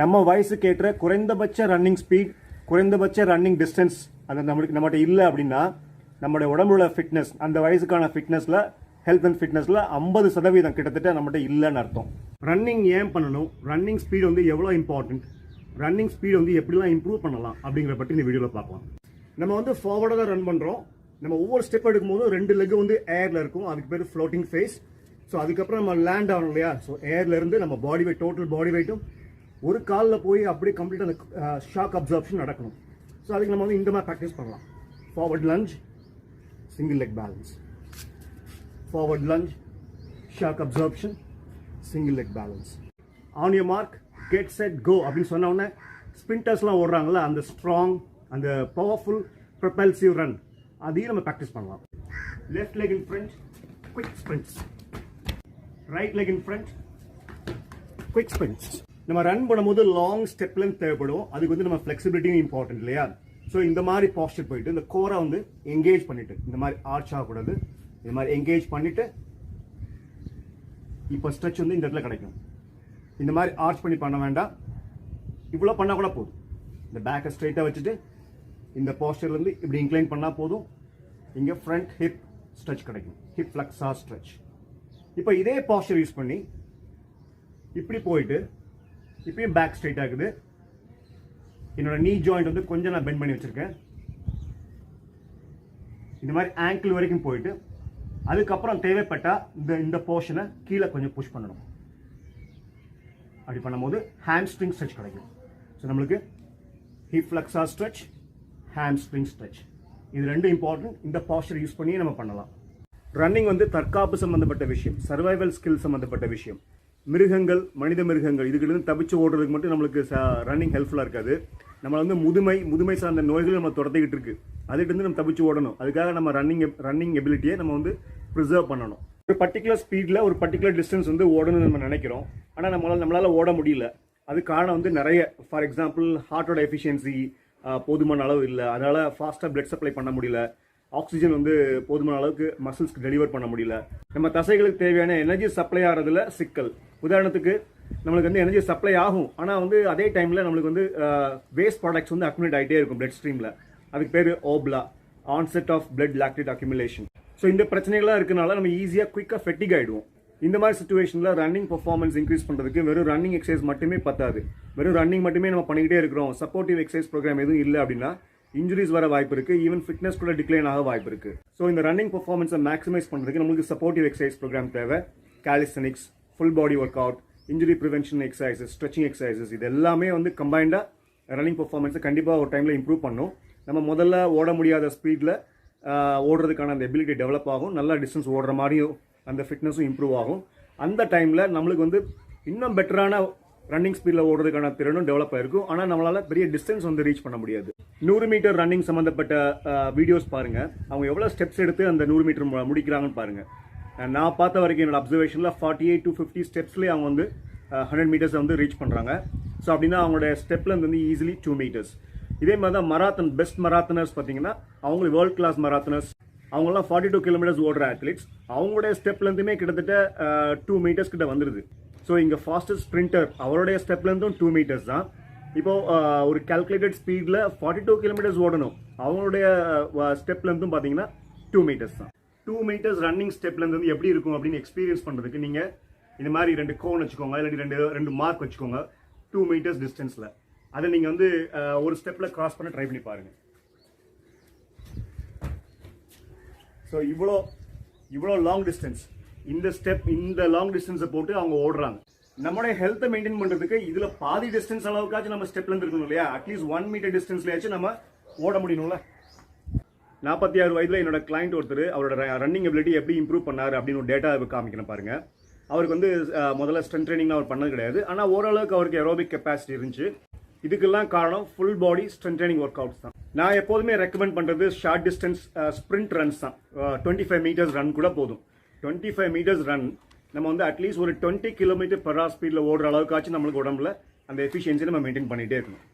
நம்ம வயசுக்கு ஏற்ற குறைந்தபட்ச ரன்னிங் ஸ்பீட் குறைந்தபட்ச ரன்னிங் டிஸ்டன்ஸ் அந்த நம்மளுக்கு நம்மகிட்ட இல்லை அப்படின்னா நம்மளுடைய உடம்புல ஃபிட்னஸ் அந்த வயசுக்கான ஃபிட்னஸில் ஹெல்த் அண்ட் ஃபிட்னஸில் ஐம்பது சதவீதம் கிட்டத்தட்ட நம்மகிட்ட இல்லைன்னு அர்த்தம். ரன்னிங் ஏன் பண்ணணும்? ரன்னிங் ஸ்பீடு வந்து எவ்வளோ இம்பார்ட்டன்ட் ரன்னிங் ஸ்பீடு வந்து எப்படிலாம் இம்ப்ரூவ் பண்ணலாம்? அப்படிங்கிற பற்றி இந்த வீடியோவில் பார்க்கலாம். நம்ம வந்து ஃபார்வர்டாக தான் ரன் பண்ணுறோம் நம்ம ஒவ்வொரு ஸ்டெப் எடுக்கும்போது ரெண்டு லெக் வந்து ஏரில் இருக்கும். அதுக்கு பேர் ஃப்ளோட்டிங் ஃபேஸ் ஸோ அதுக்கப்புறம் நம்ம லேண்ட் ஆகணும் இல்லையா? ஸோ ஏர்லேருந்து நம்ம பாடி வெயிட் டோட்டல் பாடி வெயிட்டும் ஒரு காலில் போய் அப்படியே கம்ப்ளீட் அந்த ஷாக் அப்சர்ப்ஷன் நடக்கணும். ஸோ அதுக்கு நம்ம வந்து இந்த மாதிரி ப்ராக்டிஸ் பண்ணலாம். Forward lunge single leg balance forward lunge shock absorption single leg balance on you mark get set go அப்படின்னு சொன்ன உடனே ஸ்பின்டர்ஸ்லாம் ஓடுறாங்கல்ல அந்த ஸ்ட்ராங் அந்த பவர்ஃபுல் ப்ரொபல்சிவ் ரன் அதையும் நம்ம ப்ராக்டிஸ் பண்ணலாம். Left leg in front quick sprints right leg in front quick sprints நம்ம run பண்ணும்போது லாங் ஸ்டெப் லென்த் தேவைப்படும். அதுக்கு வந்து நம்ம ஃப்ளெக்சிபிலிட்டியும் இம்பார்ட்டன்ட் இல்லையா? ஸோ இந்த மாதிரி பாஸ்டர் போயிட்டு இந்த கோரை வந்து எங்கேஜ் பண்ணிட்டு இந்த மாதிரி ஆர்ச் ஆகக்கூடாது. இந்த மாதிரி எங்கேஜ் பண்ணிட்டு இப்போ ஸ்ட்ரெச் வந்து இந்த இடத்துல கிடைக்கும். இந்த மாதிரி ஆர்ச் பண்ணி பண்ண வேண்டாம். இவ்வளோ பண்ணால் கூட போதும். இந்த பேக்கை ஸ்ட்ரைட்டாக வச்சுட்டு இந்த பாஸ்டர்லேருந்து இப்படி இன்க்ளைன் பண்ணால் போதும். இங்கே ஃப்ரண்ட் ஹிப் ஸ்ட்ரெச் கிடைக்கும். ஹிப் ஃப்ளக்ஸா ஸ்ட்ரெச் இப்போ இதே பாஸ்டர் யூஸ் பண்ணி இப்படி போயிட்டு இப்பயும் பேக் ஸ்ட்ரைட் ஆகுது. என்னோட நீ ஜாயிண்ட் வந்து கொஞ்சம் நான் பெண்ட் பண்ணி வச்சிருக்கேன். இந்த மாதிரி ஆங்கிள் வரைக்கும் போயிட்டு அதுக்கப்புறம் தேவைப்பட்டா இந்த இந்த போர்ஷனை கீழே கொஞ்சம் புஷ் பண்ணணும். அப்படி பண்ணும்போது ஹேம்ஸ்ட்ரிங் ஸ்ட்ரெச் கிடைக்கும். ஸோ நம்மளுக்கு hip flexor stretch hamstring stretch இது ரெண்டும் இம்பார்ட்டன்ட் இந்த பாஸ்டர் யூஸ் பண்ணியே நம்ம பண்ணலாம். ரன்னிங் வந்து தற்காப்பு சம்பந்தப்பட்ட விஷயம். சர்வைவல் ஸ்கில் சம்மந்தப்பட்ட விஷயம். மிருகங்கள் மனித மிருகங்கள். இதுக்கிட்டேருந்து தப்பிச்சு ஓடுறதுக்கு மட்டும் நம்மளுக்கு ரன்னிங் ஹெல்ப்ஃபுல்லாக இருக்காது. நம்மளை வந்து முதுமை முதுமை சார்ந்த நோய்கள் நம்ம தொடர்ந்துக்கிட்டு இருக்கு. அதுக்கிட்டேருந்து நம்ம தப்பிச்சு ஓடணும். அதுக்காக நம்ம ரன்னிங் ரன்னிங் எபிலிட்டியை நம்ம வந்து ப்ரிசர்வ் பண்ணணும். ஒரு பர்டிகுலர் ஸ்பீடில் ஒரு பர்டிகுலர் டிஸ்டன்ஸ் வந்து ஓடணும்னு நம்ம நினைக்கிறோம். ஆனால் நம்மளால் நம்மளால் ஓட முடியல. அது காரணம் வந்து நிறைய ஃபார் எக்ஸாம்பிள் ஹார்ட்டோட எஃபிஷியன்சி போதுமான அளவு இல்லை. அதனால் ஃபாஸ்ட்டாக பிளட் சப்ளை பண்ண முடியல. ஆக்சிஜன் வந்து போதுமான அளவுக்கு மசில்ஸ்க்கு டெலிவர் பண்ண முடியல. நம்ம தசைகளுக்கு தேவையான எனர்ஜி சப்ளை ஆகிறதுல சிக்கல். உதாரணத்துக்கு நம்மளுக்கு வந்து எனர்ஜி சப்ளை ஆகும். ஆனால் வந்து அதே டைமில் நம்மளுக்கு வந்து வேஸ்ட் ப்ராடக்ட்ஸ் வந்து அக்குமுலேட் ஆகிட்டே இருக்கும் பிளட் ஸ்ட்ரீமில் அதுக்கு பேர் OBLA onset of blood lactate accumulation so இந்த பிரச்சனைகள்லாம் இருக்கனால நம்ம ஈஸியாக குயிக்காக ஃபெட்டிக் ஆகிடுவோம் இந்த மாதிரி சுச்சுவேஷனில் ரன்னிங் பர்ஃபார்மன்ஸ் இன்க்ரீஸ் பண்ணுறதுக்கு வெறும் ரன்னிங் எக்ஸசைஸ் மட்டுமே பத்தாது. வெறும் ரன்னிங் மட்டுமே நம்ம பண்ணிக்கிட்டே இருக்கிறோம். சப்போர்ட்டிவ் எக்ஸசைஸ் ப்ரோக்ராம் எதுவும் இல்லை அப்படின்னா இன்ஜுரிஸ் வர வாய்ப்பு இருக்கு ஈவன் ஃபிட்னஸ் கூட டிக்ளைன் ஆக வாய்ப்பு இருக்கு ஸோ இந்த ரன்னிங் பர்ஃபார்மன்ஸை மேக்ஸிமைஸ் பண்ணுறதுக்கு நம்மளுக்கு சப்போர்ட்டிவ் எக்ஸசைஸ் ப்ரோக்ராம் தேவை. Calisthenics full body workout injury prevention exercises stretching exercises இது எல்லாமே வந்து கம்பைண்டாக ரன்னிங் பர்ஃபார்மன்ஸை கண்டிப்பாக ஒரு டைமில் இம்ப்ரூவ் பண்ணும். நம்ம முதல்ல ஓட முடியாத ஸ்பீடில் ஓடுறதுக்கான அந்த எபிலிட்டி டெவலப் ஆகும். நல்லா டிஸ்டன்ஸ் ஓடுற மாதிரியும் அந்த ஃபிட்னஸும் இம்ப்ரூவ் ஆகும். அந்த டைமில் நம்மளுக்கு வந்து இன்னும் பெட்டரான ரன்னிங் ஸ்பீடில் ஓடுறதுக்கான திறனும் டெவலப் ஆயிருக்கும். ஆனால் நம்மளால் பெரிய டிஸ்டன்ஸ் வந்து ரீச் பண்ண முடியாது. நூறு மீட்டர் ரன்னிங் சம்மந்தப்பட்ட வீடியோஸ் பாருங்கள் அவங்க எவ்வளோ ஸ்டெப்ஸ் எடுத்து அந்த நூறு மீட்டர் முடிக்கிறாங்கன்னு பாருங்கள் நான் பார்த்த வரைக்கும் என்னோட அப்சர்வேஷனில் ஃபார்ட்டி எயிட் டு ஃபிஃப்டி ஸ்டெப்ஸ்லேயே அவங்க வந்து ஹண்ட்ரட் மீட்டர்ஸ் வந்து ரீச் பண்ணுறாங்க ஸோ அப்படின்னா அவங்களோட ஸ்டெப்லேருந்து வந்து ஈஸிலி டூ மீட்டர்ஸ் இதே மாதிரி தான் மராத்தன் பெஸ்ட் மராத்தனர்ஸ் பார்த்தீங்கன்னா அவங்க வேர்ல்ட் கிளாஸ் மராத்தனர்ஸ் அவங்களாம் ஃபார்ட்டி டூ கிலோமீட்டர்ஸ் ஓடுற அத்லீட்ஸ் அவங்களுடைய ஸ்டெப்லேருந்துமே கிட்டத்தட்ட டூ மீட்டர்ஸ் கிட்ட வந்துடுது ஸோ இங்கே ஃபாஸ்டஸ்ட் ஸ்ப்ரிண்டர் அவருடைய ஸ்டெப்லேருந்தும் டூ மீட்டர்ஸ் தான். இப்போ ஒரு கால்குலேட்டட் ஸ்பீடில் ஃபார்ட்டி டூ கிலோமீட்டர்ஸ் ஓடணும் அவங்களுடைய ஸ்டெப்லேருந்தும் பார்த்தீங்கன்னா டூ மீட்டர்ஸ் தான். டூ மீட்டர்ஸ் ரன்னிங் ஸ்டெப்லேருந்து எப்படி இருக்கும் அப்படின்னு எக்ஸ்பீரியன்ஸ் பண்ணுறதுக்கு நீங்கள் இந்த மாதிரி ரெண்டு கோன் வச்சுக்கோங்க இல்லாட்டி ரெண்டு ரெண்டு மார்க் வச்சுக்கோங்க டூ மீட்டர்ஸ் டிஸ்டன்ஸில் அதை நீங்கள் வந்து ஒரு ஸ்டெப்பில் கிராஸ் பண்ண ட்ரை பண்ணி பாருங்கள் ஸோ இவ்வளோ இவ்வளோ லாங் டிஸ்டன்ஸ் இந்த ஸ்டெப் இந்த லாங் டிஸ்டன்ஸை போட்டு அவங்க ஓடுறாங்க. நம்மளுடைய ஹெல்த்தை மெயின்டைன் பண்ணுறதுக்கு இதில் பாதி டிஸ்டன்ஸ் அளவுக்காச்சும் நம்ம ஸ்டெப்லேருந்து இருக்கணும் இல்லையா? அட்லீஸ்ட் ஒன் மீட்டர் டிஸ்டன்ஸ்லேயாச்சும் நம்ம ஓட முடியணும்ல நாற்பத்தி ஆறு வயதில் என்னோட கிளைண்ட் ஒருத்தர் அவரோட ரன்னிங் எபிலிட்டி எப்படி இம்ப்ரூவ் பண்ணாரு அப்படின்னு ஒரு டேட்டா காமிக்கிறேன் பாருங்க. அவருக்கு வந்து முதல்ல ஸ்ட்ரென்த் ட்ரைனிங் அவர் பண்ணது கிடையாது. ஆனால் ஓரளவுக்கு அவருக்கு ஏரோபிக் கெப்பாசிட்டி இருந்துச்சு. இதுக்கெல்லாம் காரணம் full body strength training workouts தான். நான் எப்போதுமே ரெக்கமெண்ட் பண்ணுறது ஷார்ட் டிஸ்டன்ஸ் ஸ்ப்ரிண்ட் ரன்ஸ் தான். டுவெண்ட்டி ஃபைவ் மீட்டர்ஸ் ரன் கூட போதும். டுவெண்ட்டி ஃபைவ் மீட்டர்ஸ் ரன் நம்ம வந்து அட்லீஸ்ட் ஒரு டுவெண்ட்டி கிலோமீட்டர் பர் ஹார் ஸ்பீடில் ஓடுற அளவுக்காச்சும் நம்மளுக்கு உடம்புல அந்த எஃபிஷியன்சி நம்ம மெயின்டைன் பண்ணிகிட்டே இருக்கணும்.